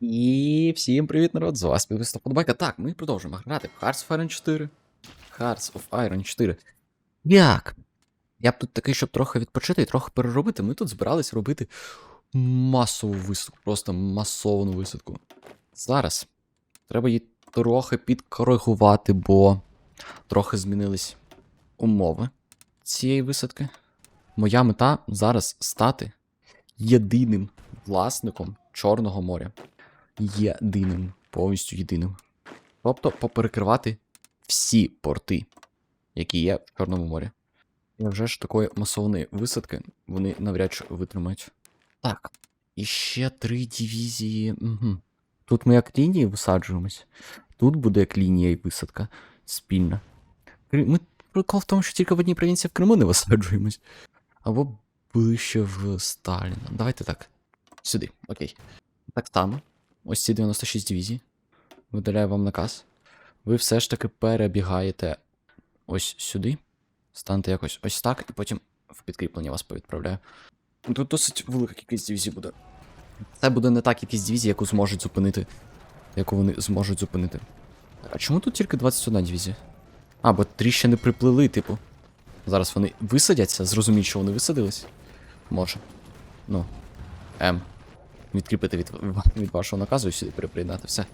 І всім привіт, народ! З вас підписана подобайка. Так, ми продовжуємо грати в Hearts of Iron 4. Hearts of Iron 4. Як? Я б тут такий, щоб трохи відпочити і трохи переробити. Ми тут збирались робити масову висадку, просто масовану висадку. Зараз треба її трохи підкоригувати, бо трохи змінились умови цієї висадки. Моя мета зараз стати єдиним власником Чорного моря. Єдиним, повністю єдиним. Тобто поперекривати всі порти, які є в Чорному морі. І вже ж такої масовної висадки вони навряд чи витримають. Так, і ще три дивізії. Угу. Тут ми як лінії висаджуємось. Тут буде як лінія і висадка спільна. Ми прикол в тому, що тільки в одній провінції в Криму не висаджуємось. Або ближче в Сталіна. Давайте так. Сюди, окей. Так само. Ось ці 96 дивізій. Видаляю вам наказ. Ви все ж таки перебігаєте ось сюди. Станете якось ось так, і потім в підкріплення вас повідправляю. Тут досить велика кількість дивізій буде. Це буде не та кількість дивізій, яку зможуть зупинити. Яку вони зможуть зупинити. А чому тут тільки 21 дивізія? А, бо трі ще не приплили, типу. Зараз вони висадяться, зрозуміють, що вони висадились. Може. Ну. М. Відкріпити від, від вашого наказу і сюди переприєднати все.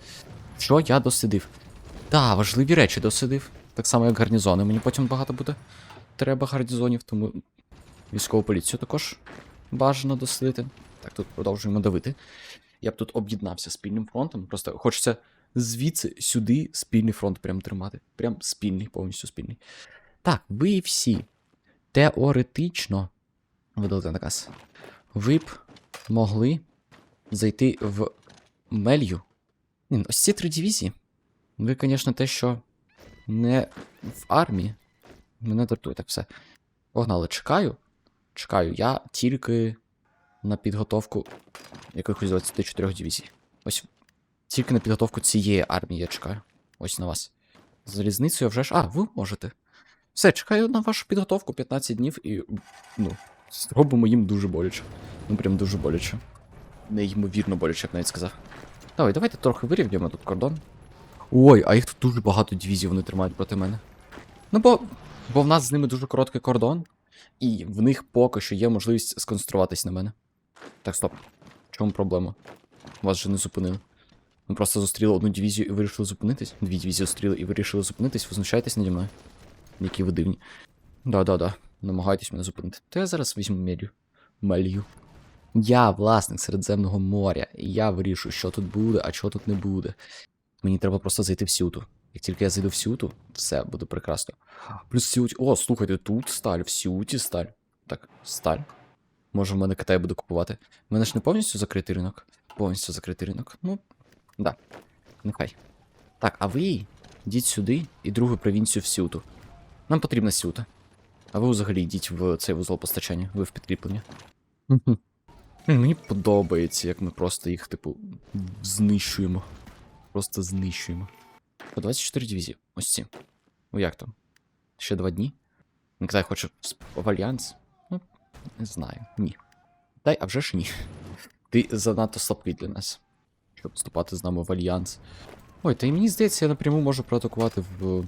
Що я досидив? Та, важливі речі досидив. Так само, як гарнізони. Мені потім багато буде. Треба гарнізонів, тому військову поліцію також бажано дослідити. Так, тут продовжуємо давити. Я б тут об'єднався спільним фронтом. Просто хочеться звідси сюди спільний фронт прям тримати. Прям спільний, повністю спільний. Так, ви всі теоретично видалити наказ. Ви б могли зайти в Мелью. Ні, ну, ось ці три дивізії. Ви, звісно, те, що не в армії. Мене дратує так все. Погнали, чекаю. Чекаю. Я тільки на підготовку якихось 24 дивізій. Ось тільки на підготовку цієї армії я чекаю. Ось на вас. Залізницею вже ж. А, ви можете. Все, чекаю на вашу підготовку 15 днів і. Ну, зробимо їм дуже боляче. Ну прям дуже боляче. Неймовірно боляче, я б навіть сказав. Давай, давайте трохи вирівняємо тут кордон. Ой, а їх тут дуже багато дивізій вони тримають проти мене. Ну, бо, бо в нас з ними дуже короткий кордон, і в них поки що є можливість сконцентруватись на мене. Так, стоп. В чому проблема? Вас же не зупинили. Ми просто зустріли одну дивізію і вирішили зупинитись. Дві дивізії зустріли і вирішили зупинитись. Ви знущаєтесь наді мною. Які ви дивні. Да-да-да. Намагайтесь мене зупинити. То я зараз візьму мелью. Мелью. Я власник Середземного моря, і я вирішую, що тут буде, а чого тут не буде. Мені треба просто зайти в сюту. Як тільки я зайду в сюту, все буде прекрасно. Плюс сють. О, слухайте, тут сталь, в сюті сталь. Так, сталь. Може, в мене Китай буде купувати. У мене ж не повністю закритий ринок. Повністю закритий ринок. Ну, да. Нехай. Так, а ви йдіть сюди і другу провінцію в сюту. Нам потрібна сюта. А ви взагалі йдіть в цей вузол постачання, ви в підкріплення. Мені подобається, як ми просто їх, типу, знищуємо. Просто знищуємо. По 24 дивізії. Ось ці. Ну як там? Ще два дні? Никитай хоче в- в альянс? Ну, не знаю. Ні. Дай, а вже ж ні. Ти занадто слабкий для нас, щоб вступати з нами в альянс. Ой, та й мені здається, я напряму можу проатакувати в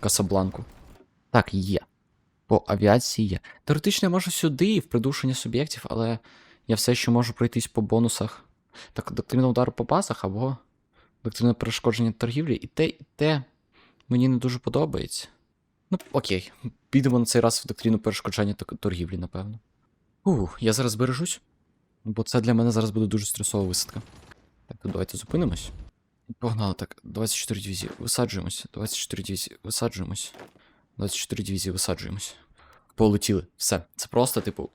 Касабланку. Так, є. По авіації є. Теоретично я можу сюди, в придушення суб'єктів, але я все ще можу пройтись по бонусах. Так, доктрина удару по базах або доктрина перешкодження торгівлі, і те, і те мені не дуже подобається. Ну, окей, підемо на цей раз в доктрину перешкоджання торгівлі, напевно. Ух, я зараз бережусь, бо це для мене зараз буде дуже стресова висадка. Так, давайте зупинимось. Погнали, так, 24 дивізії, висаджуємось. 24 дивізії, висаджуємось. 24 дивізії, висаджуємось. Полетіли. Все. Це просто, типу,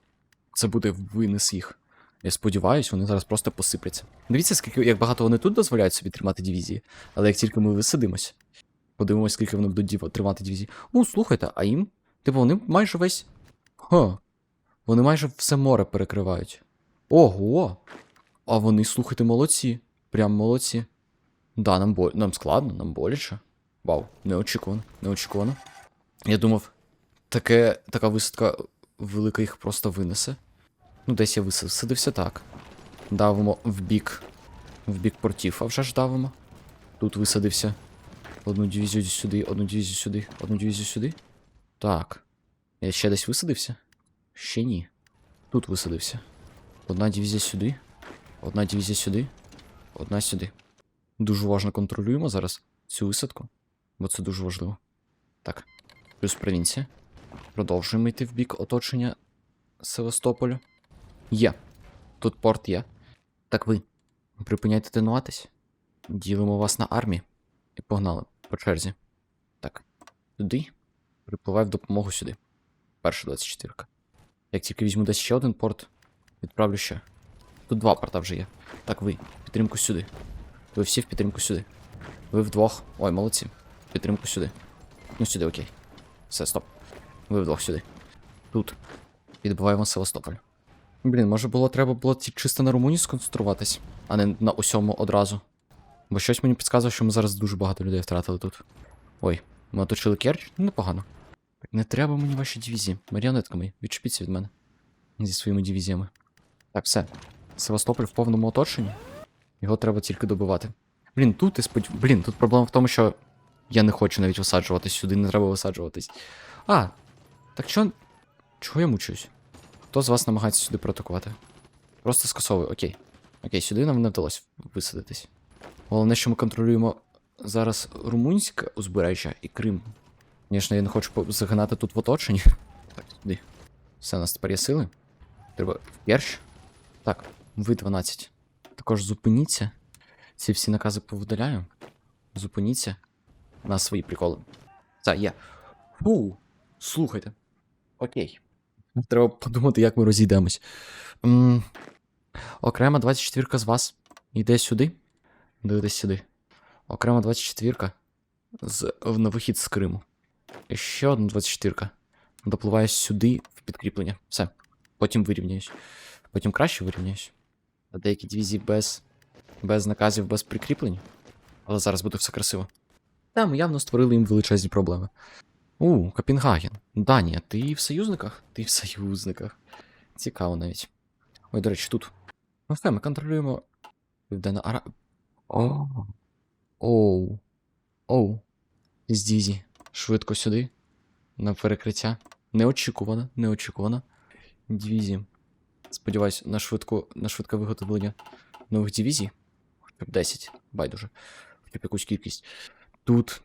це буде винес їх. Я сподіваюся, вони зараз просто посипляться. Дивіться, скільки як багато вони тут дозволяють собі тримати дивізії, але як тільки ми висадимось, подивимось, скільки вони будуть тримати дивізії. Ну, слухайте, а їм? Типу, вони майже весь. Ха. Вони майже все море перекривають. Ого! А вони, слухайте, молодці. Прям молодці. Да, нам бо... нам складно, нам боляче. Вау, неочікувано, неочікувано. Я думав, таке, така висадка велика їх просто винесе. Ну, десь я висадився так. Давимо в бік В бік портів, а вже ж давимо. Тут висадився. Одну дивізію сюди, одну дивізію сюди, одну дивізію сюди. Так. Я ще десь висадився? Ще ні. Тут висадився. Одна дивізія сюди. Одна дивізія сюди. Одна сюди. Дуже уважно контролюємо зараз цю висадку, бо це дуже важливо. Так. Плюс провінція. Продовжуємо йти в бік оточення Севастополю. Є. Тут порт є. Так ви. Припиняйте тренуватись. Ділимо вас на армії. І погнали по черзі. Так. Туди. Припливай в допомогу сюди. Перша 24. Як тільки візьму десь ще один порт, відправлю ще. Тут два порта вже є. Так, ви. Підтримку сюди. Ви всі в підтримку сюди. Ви вдвох. Ой, молодці. Підтримку сюди. Ну, сюди, окей. Все, стоп. Ви вдвох сюди. Тут. Відбуваємо Севастополь. Блін, може було треба було чисто на Румунії сконцентруватись, а не на усьому одразу. Бо щось мені підказує, що ми зараз дуже багато людей втратили тут. Ой, ми оточили Керч? Ну, непогано. Не треба мені ваші дивізії. Маріонетками, відчепіться від мене. Зі своїми дивізіями. Так, все. Севастополь в повному оточенні. Його треба тільки добивати. Блін, тут і сподів... Блін, тут проблема в тому, що я не хочу навіть висаджуватись сюди, не треба висаджуватись. А, так чо. Чого я мучуюсь? Хто з вас намагається сюди протокувати? Просто скасовую, окей. Окей, сюди нам не вдалося висадитись. Головне, що ми контролюємо зараз румунське узбережжя і Крим. Звісно, я не хочу загинати тут в оточенні. Так, сюди. Все, у нас тепер є сили. Треба в Керч. Так, ви 12. Також зупиніться. Ці всі накази повидаляю. Зупиніться. На свої приколи. Це є. Фу, слухайте. Окей. Треба подумати, як ми розійдемось. М, Окрема 24 з вас йде сюди. Дивитесь сюди. Окрема 24 з, на вихід з Криму. І ще одна 24 допливає сюди в підкріплення. Все. Потім вирівняюсь. Потім краще вирівняюсь. Деякі дивізії без, без наказів, без прикріплень. Але зараз буде все красиво. Там явно створили їм величезні проблеми. У, Копенгаген. Данія, ти в союзниках? Ти в союзниках. Цікаво навіть. Ой, до речі, тут. Ну все, ми контролюємо. Південна Ара. Оу. Оу. З Дізі. Швидко сюди. На перекриття. Неочікувано, неочікувано. Дивізії. Сподіваюсь, на швидко, на швидке виготовлення нових дивізій. 10, байдуже. Хоча б якусь кількість. Тут.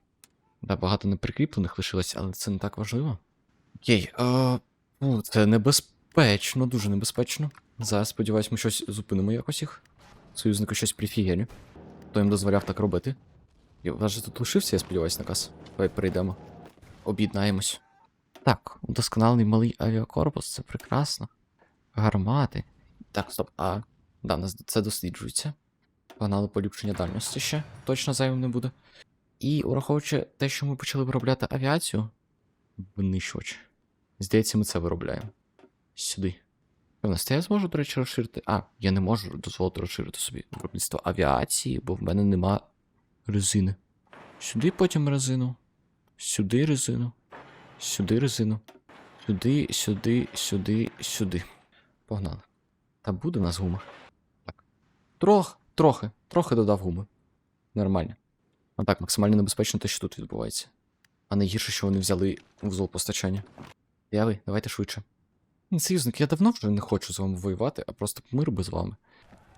Да, багато неприкріплених лишилось, але це не так важливо. Окей, а, ну, це небезпечно, дуже небезпечно. Зараз, сподіваюсь, ми щось зупинимо якось їх. Союзники щось прифігелі. Хто їм дозволяв так робити? І вас же тут лишився, я сподіваюсь, наказ. Давай перейдемо. Об'єднаємось. Так, удосконалений малий авіакорпус, це прекрасно. Гармати. Так, стоп, а. Да, це досліджується. Погнали поліпшення дальності ще. Точно зайвим не буде. І враховуючи те, що ми почали виробляти авіацію. Винищувач. Здається, ми це виробляємо. Сюди. У нас я зможу, до речі, розширити. А, я не можу дозволити розширити собі виробництво авіації, бо в мене нема резини. Сюди потім резину. Сюди резину. Сюди резину. Сюди, сюди, сюди, сюди. Погнали. Та буде в нас гума. Так. Трох, трохи, трохи додав гуми. Нормально. А так, максимально небезпечно те, що тут відбувається. А найгірше, що вони взяли вузол постачання. Я ви, давайте швидше. Союзник, я давно вже не хочу з вами воювати, а просто мир би з вами.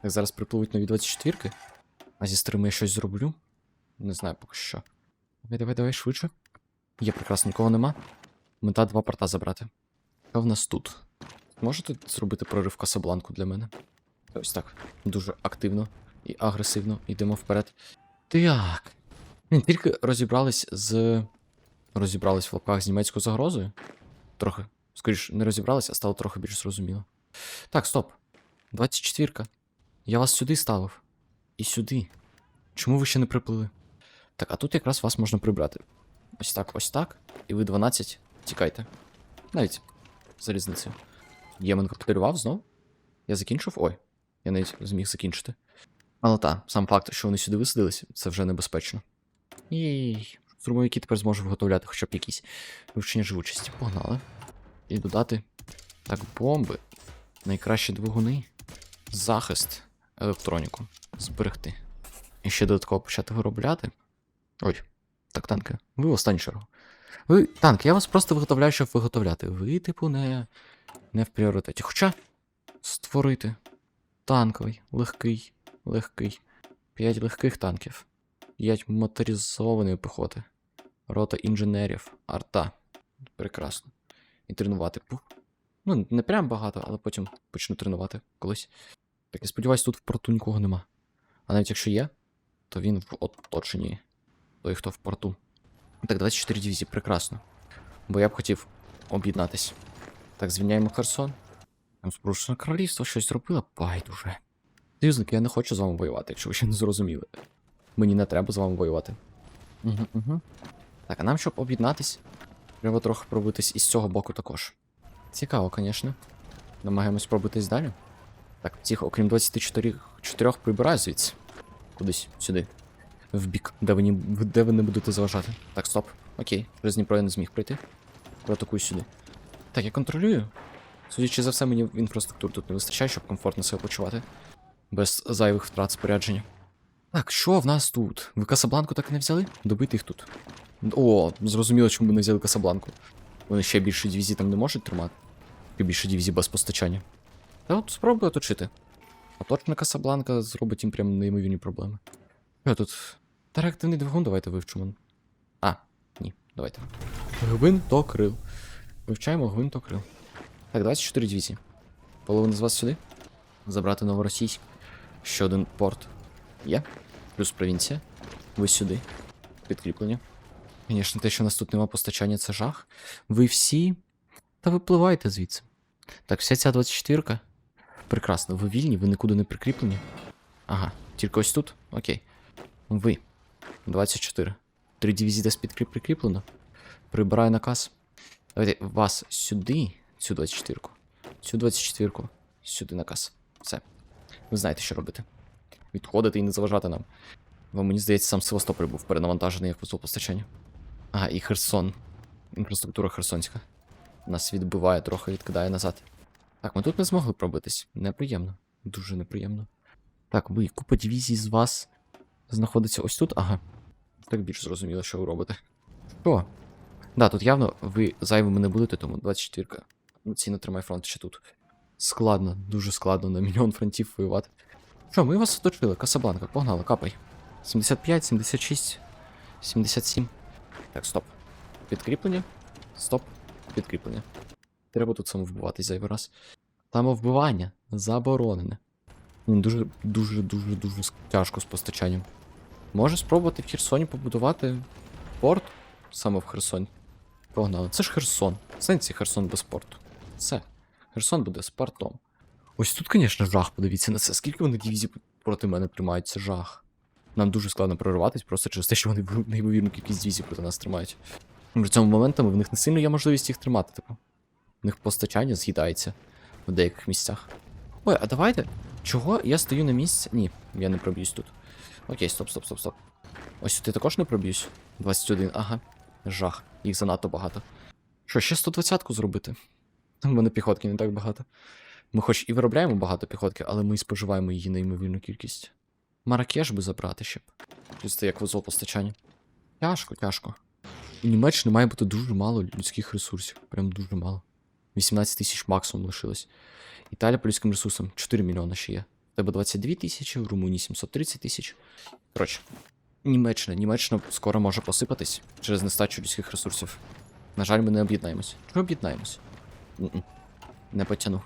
Так зараз припливуть нові 24-ки, а зі старими я щось зроблю. Не знаю поки що. Давай, давай, давай, швидше. Є прекрасно, нікого нема. Мета два порта забрати. Що в нас тут? Можете зробити прорив Касабланку для мене? Ось так. Дуже активно і агресивно йдемо вперед. Так. Блін, Тільки розібрались з. Розібрались в лапках з німецькою загрозою. Трохи. Скоріш, не розібрались, а стало трохи більш зрозуміло. Так, стоп. 24-ка. Я вас сюди ставив. І сюди. Чому ви ще не приплили? Так, а тут якраз вас можна прибрати. Ось так, ось так. І ви 12. Тікайте. Навіть залізницею. Ємен капітулював знов? Я закінчив? Ой, я навіть зміг закінчити. Але та, сам факт, що вони сюди висадились, це вже небезпечно. Їй. Зробимо, які тепер зможу виготовляти хоча б якісь вивчення живучості. Погнали. І додати. Так, бомби. Найкращі двигуни. Захист. електроніку. Зберегти. І ще додатково почати виробляти. Ой, так, танки. Ви останню чергу. Ви, танк, я вас просто виготовляю, щоб виготовляти. Ви, типу, не, не в пріоритеті. Хоча створити танковий, легкий, легкий. П'ять легких танків. П'ять моторизованої піхоти. Рота інженерів. Арта. Прекрасно. І тренувати. Ну, не прям багато, але потім почну тренувати колись. Так, я сподіваюся, тут в порту нікого нема. А навіть якщо є, то він в оточенні. Той, хто в порту. Так, 24 дивізії, прекрасно. Бо я б хотів об'єднатись. Так, звільняємо Херсон. Там Королівство щось зробило, байдуже. Союзники, я не хочу з вами воювати, якщо ви ще не зрозуміли. Мені не треба з вами воювати. Угу, угу. Так, а нам, щоб об'єднатись, треба трохи пробитись із цього боку також. Цікаво, звісно. Намагаємось пробитись далі. Так, цих, окрім 24 чотирьох прибираю звідси. Кудись сюди. В бік, де ви, де ви не будете заважати. Так, стоп. Окей, через Дніпро я не зміг прийти. Протокую сюди. Так, я контролюю. Судячи за все, мені інфраструктури тут не вистачає, щоб комфортно себе почувати. Без зайвих втрат спорядження. Так, що в нас тут? Ви Касабланку так і не взяли? Добити їх тут. О, зрозуміло, чому ми не взяли Касабланку. Вони ще більше дивізій там не можуть тримати. І більше дивізій без постачання. Та от спробую оточити. Оточена Касабланка зробить їм прям неймовірні проблеми. Що тут? Та реактивний двигун давайте вивчимо. А, ні, давайте. Гвинтокрил. Вивчаємо гвинтокрил. Так, 24 дивізії. Половина з вас сюди. Забрати новоросійськ. Ще один порт. Є. Плюс провінція. Ви сюди. Підкріплення. Звісно, те, що у нас тут нема постачання, це жах. Ви всі. Та випливайте звідси. Так, вся ця 24-ка. Прекрасно, ви вільні, ви нікуди не прикріплені. Ага, тільки ось тут? Окей. Ви. 24. Три дивізії десь підкріп прикріплено. Прибираю наказ. Давайте вас сюди, цю 24-ку. Цю 24-ку. Сюди наказ. Все. Ви знаєте, що робити. Відходити і не заважати нам. Бо мені здається, сам Севастополь був перенавантажений як вузол постачання. Ага, і Херсон. Інфраструктура Херсонська. Нас відбиває, трохи відкидає назад. Так, ми тут не змогли пробитись. Неприємно. Дуже неприємно. Так, ви, купа дивізій з вас знаходиться ось тут. Ага. Так більш зрозуміло, що ви робите. Що? Да, тут явно ви зайвими не будете, тому 24-ка. Ціна тримай фронт ще тут. Складно, дуже складно на мільйон фронтів воювати. Що, ми вас оточили, Касабланка, погнали, капай. 75, 76, 77. Так, стоп. Підкріплення. Стоп. Підкріплення. Треба тут самовбиватись зайвий раз. Самовбивання заборонене. Ну, Дуже, дуже, дуже, дуже тяжко з постачанням. Може спробувати в Херсоні побудувати порт саме в Херсоні. Погнали. Це ж Херсон. В сенсі Херсон без порту. Все. Херсон буде з портом. Ось тут, звісно, жах, подивіться на це. Скільки вони дивізій проти мене тримають, це жах. Нам дуже складно прориватись, просто через те, що вони неймовірну кількість дивізій проти нас тримають. При цьому моментами в них не сильно є можливість їх тримати, типу. В них постачання з'їдається в деяких місцях. Ой, а давайте. Чого я стою на місці? Ні, я не проб'юсь тут. Окей, стоп, стоп, стоп, стоп. Ось ти також не проб'юсь? 21, ага. Жах, їх занадто багато. Що, ще 120-ку зробити? У мене піхотки не так багато. Ми хоч і виробляємо багато піхотки, але ми і споживаємо її неймовірну кількість. Маракеш би забрати ще б. Чисто як вузол постачання. Тяжко, тяжко. У Німеччини має бути дуже мало людських ресурсів. Прям дуже мало. 18 тисяч максимум лишилось. Італія по людським ресурсам 4 мільйони ще є. В тебе 22 тисячі, в Румунії 730 тисяч. Коротше, Німеччина. Німеччина скоро може посипатись через нестачу людських ресурсів. На жаль, ми не об'єднаємось. Чи об'єднаємось? Не потягну.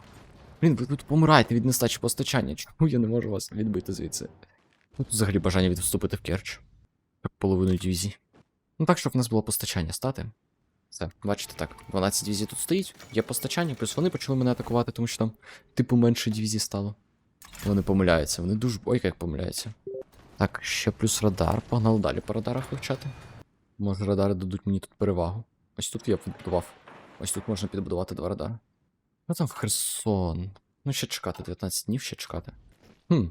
Блін, ви тут помираєте від нестачі постачання. Чому я не можу вас відбити звідси? Ну, тут взагалі бажання відступити в Керч. Як половину дивізії. Ну так, щоб в нас було постачання стати. Все, бачите так, 12 дивізій тут стоїть, є постачання, плюс вони почали мене атакувати, тому що там, типу, менше дивізій стало. Вони помиляються, вони дуже. Ой, як помиляються. Так, ще плюс радар. Погнали далі по радарах вивчати. Може, радари дадуть мені тут перевагу. Ось тут я підбудував. Ось тут можна підбудувати два радари. Ну там в Херсон. Ну, ще чекати, 19 днів ще чекати. Хм.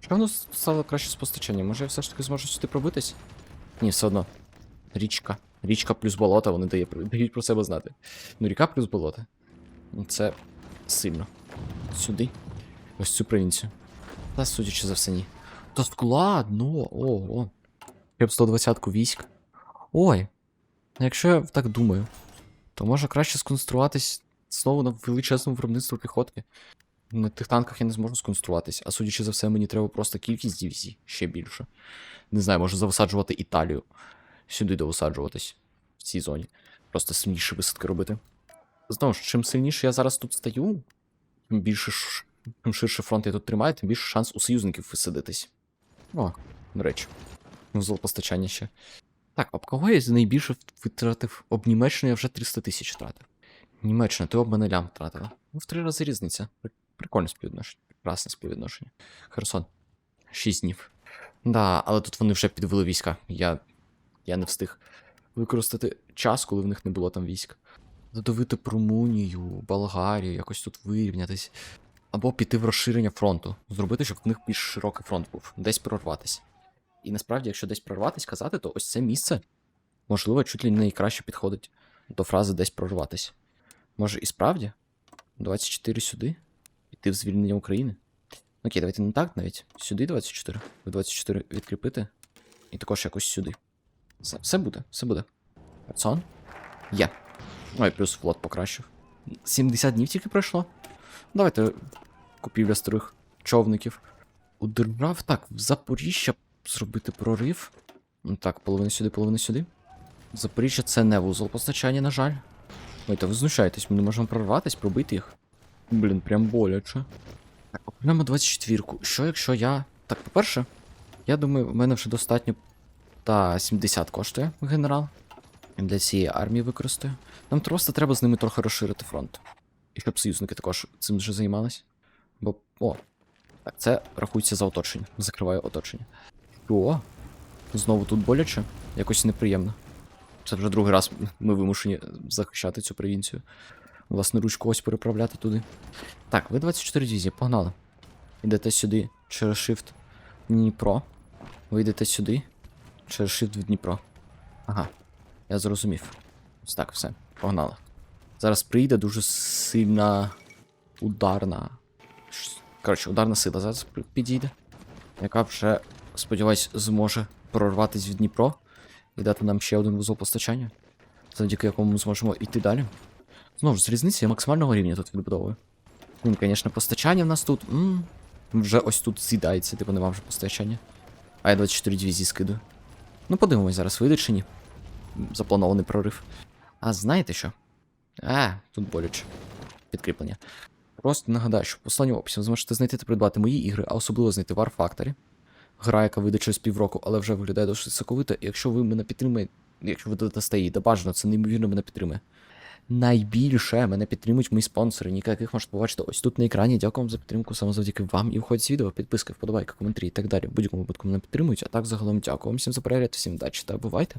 Що воно стало краще з постачанням? Може я все ж таки зможу сюди пробитись? Ні, все одно. Річка. Річка плюс болото, вони дає, дають про себе знати. Ну, ріка плюс болото. Ну, Це сильно. Сюди. Ось цю провінцію. Та судячи за все, ні. Та складно, ого. Я б 120-ку військ. Ой. Якщо я так думаю, то може краще сконструюватись знову на величезному виробництву піхотки. На тих танках я не зможу сконструюватись, а судячи за все, мені треба просто кількість дивізій ще більше. Не знаю, може зависаджувати Італію. Сюди довисаджуватись в цій зоні. Просто сильніші висадки робити. Знову ж, чим сильніше я зараз тут стаю, тим більше чим ширше фронт я тут тримаю, тим більше шанс у союзників висадитись. О, до речі, вузол постачання ще. Так, об кого я найбільше витратив? Об Німеччину я вже 300 тисяч втратив. Німеччина, ти об мене лям втратила. Ну, в три рази різниця. Прикольне співвідношення. Прекрасне співвідношення. Херсон. Шість днів. Да, але тут вони вже підвели війська. Я. Я не встиг використати час, коли в них не було там військ. Задавити Румунію, Болгарію, якось тут вирівнятись. Або піти в розширення фронту. Зробити, щоб в них більш широкий фронт був, десь прорватися. І насправді, якщо десь прорватись казати, то ось це місце, можливо, чуть ли не найкраще підходить до фрази десь прорватися. Може і справді? 24 сюди? Піти в звільнення України? Окей, давайте не так навіть. Сюди 24. В 24 відкріпити. І також якось сюди. Все, все буде, все буде. Херсон? Є. Ой, плюс флот покращив. 70 днів тільки пройшло. Давайте купівля старих човників. У держав так, в Запоріжжя зробити прорив. Ну Так, половину сюди, половину сюди. Запоріжжя це не вузол постачання, на жаль. Ой, та ви знущаєтесь, ми не можемо прорватись, пробити їх. Блін, прям боляче. Так, окремо 24-ку. Що якщо я. Так, по-перше, я думаю, в мене вже достатньо. Та 70 коштує генерал. Для цієї армії використаю. Нам просто треба з ними трохи розширити фронт. І щоб союзники також цим вже займались. Бо. О. Так, це рахується за оточення. Закриваю оточення. О, знову тут боляче, якось неприємно. Це вже другий раз ми вимушені захищати цю провінцію. Власноруч когось переправляти туди. Так, ви 24 дивізії, погнали. Йдете сюди через Shift Дніпро. Ви йдете сюди через Shift в Дніпро. Ага, я зрозумів. Ось так, все, погнали. Зараз прийде дуже сильна ударна. Коротше, ударна сила зараз підійде. Яка вже, сподіваюсь, зможе прорватися в Дніпро і дати нам ще один вузол постачання, завдяки якому ми зможемо йти далі. Знову ж, з різниці я максимального рівня тут відбудовую. Ну, звісно, постачання в нас тут. м вже ось тут з'їдається, типу нема вже постачання. А я 24 дивізії скидаю. Ну, подивимось, зараз вийде чи ні. Запланований прорив. А знаєте що? А, тут боляче. Підкріплення. Просто нагадаю, що в посланні описі ви зможете знайти та придбати мої ігри, а особливо знайти War Factory. Гра, яка вийде через півроку, але вже виглядає досить соковито. Якщо ви мене підтримаєте, якщо ви додасте її, то бажано, це неймовірно мене підтримує. Найбільше мене підтримують мої спонсори, яких можете побачити ось тут на екрані. Дякую вам за підтримку саме завдяки вам. І входить відео, підписки, вподобайки, коментарі і так далі. В будь-якому випадку мене підтримують. А так загалом дякую вам всім за перегляд, всім удачі та бувайте.